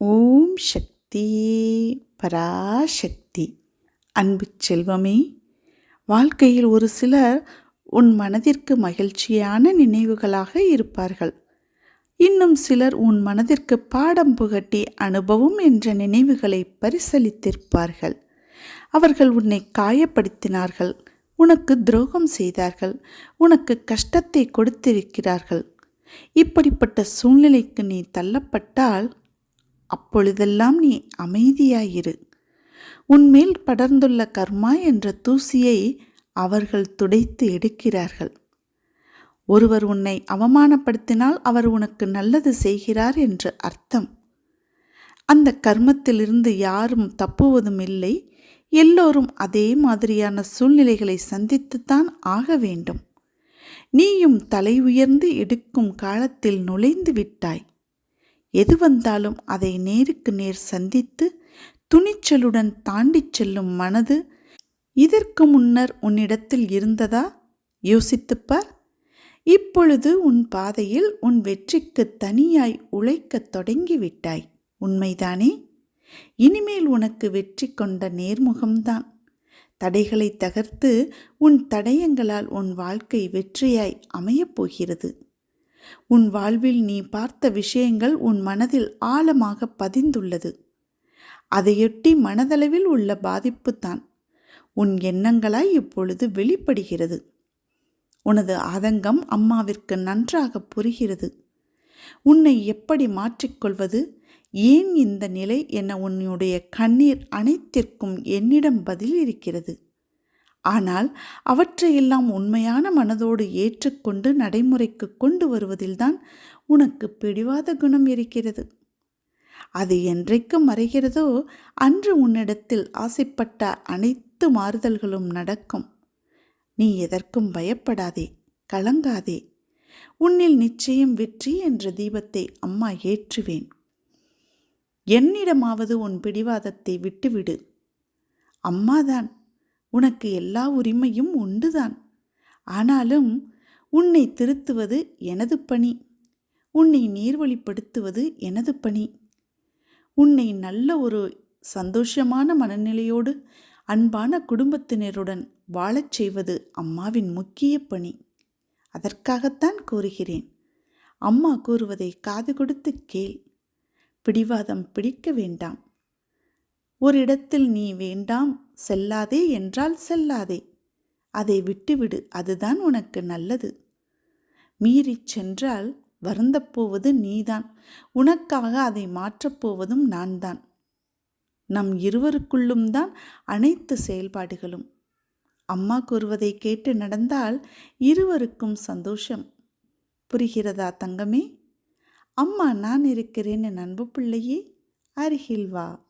ஓம் சக்தி பராசக்தி. அன்பு செல்வமே வாழ்க்கையில் ஒரு சிலர் உன் மனதிற்கு மகிழ்ச்சியான நினைவுகளாக இருப்பார்கள். இன்னும் சிலர் உன் மனதிற்கு பாடம் புகட்டி அனுபவம் என்ற நினைவுகளை பரிசளித்திருப்பார்கள். அவர்கள் உன்னை காயப்படுத்தினார்கள் உனக்கு துரோகம் செய்தார்கள் உனக்கு கஷ்டத்தை கொடுத்திருக்கிறார்கள். இப்படிப்பட்ட சூழ்நிலைக்கு நீ தள்ளப்பட்டால் அப்பொழுதெல்லாம் நீ அமைதியாயிரு. உன்மேல் படர்ந்துள்ள கர்மா என்ற தூசியை அவர்கள் துடைத்து எடுக்கிறார்கள். ஒருவர் உன்னை அவமானப்படுத்தினால் அவர் உனக்கு நல்லது செய்கிறார் என்று அர்த்தம். அந்த கர்மத்திலிருந்து யாரும் தப்புவதும் இல்லை எல்லோரும் அதே மாதிரியான சூழ்நிலைகளை சந்தித்துத்தான் ஆக வேண்டும். நீயும் தலை உயர்ந்து எடுக்கும் காலத்தில் நுழைந்து விட்டாய். எது வந்தாலும் அதை நேருக்கு நேர் சந்தித்து துணிச்சலுடன் தாண்டிச் செல்லும் மனது இதற்கு முன்னர் உன்னிடத்தில் இருந்ததா? யோசித்துப்பார் இப்பொழுது உன் பாதையில் உன் வெற்றிக்கு தனியாய் உழைக்கத் தொடங்கிவிட்டாய். உண்மைதானே? இனிமேல் உனக்கு வெற்றி கொண்ட நேர்முகம்தான். தடைகளை தகர்த்து உன் தடயங்களால் உன் வாழ்க்கை வெற்றியாய் அமையப் போகிறது. உன் வாழ்வில் நீ பார்த்த விஷயங்கள் உன் மனதில் ஆழமாக பதிந்துள்ளது. அதையொட்டி மனதளவில் உள்ள பாதிப்பு தான். உன் எண்ணங்களாய் இப்பொழுது வெளிப்படுகிறது. உனது ஆதங்கம் அம்மாவிற்கு நன்றாக புரிகிறது. உன்னை எப்படி மாற்றிக்கொள்வது? ஏன் இந்த நிலை என உன்னுடைய கண்ணீர் அனைத்திற்கும் என்னிடம் பதில் இருக்கிறது. ஆனால் அவற்றையெல்லாம் உண்மையான மனதோடு ஏற்றுக்கொண்டு நடைமுறைக்கு கொண்டு வருவதில்தான் உனக்கு பிடிவாத குணம் இருக்கிறது. அது என்றைக்கு மறைகிறதோ அன்று உன்னிடத்தில் ஆசைப்பட்ட அனைத்து மாறுதல்களும் நடக்கும். நீ எதற்கும் பயப்படாதே கலங்காதே. உன்னில் நிச்சயம் வெற்றி என்ற தீபத்தை அம்மா ஏற்றுவேன். என்னிடமாவது உன் பிடிவாதத்தை விட்டுவிடு. அம்மாதான். உனக்கு எல்லா உரிமையும் உண்டுதான். ஆனாலும் உன்னை திருத்துவது எனது பணி. உன்னை நீர்வழிப்படுத்துவது எனது பணி. உன்னை நல்ல ஒரு சந்தோஷமான மனநிலையோடு அன்பான குடும்பத்தினருடன் வாழச் செய்வது அம்மாவின் முக்கிய பணி. அதற்காகத்தான் கூறுகிறேன் அம்மா கூறுவதை காது கொடுத்து கேள். பிடிவாதம் பிடிக்க வேண்டாம். ஒரு இடத்தில் நீ வேண்டாம் செல்லாதே என்றால் செல்லாதே. அதை விட்டுவிடு அதுதான் உனக்கு நல்லது. மீறிச் சென்றால் வருந்தப்போவது நீதான். உனக்காக அதை மாற்றப்போவதும் நான் தான் நம் இருவருக்குள்ளும் தான் அனைத்து செயல்பாடுகளும். அம்மா கூறுவதை கேட்டு நடந்தால் இருவருக்கும் சந்தோஷம். புரிகிறதா தங்கமே? அம்மா நான் இருக்கிறேன் நண்பு பிள்ளையே அருகில் வா.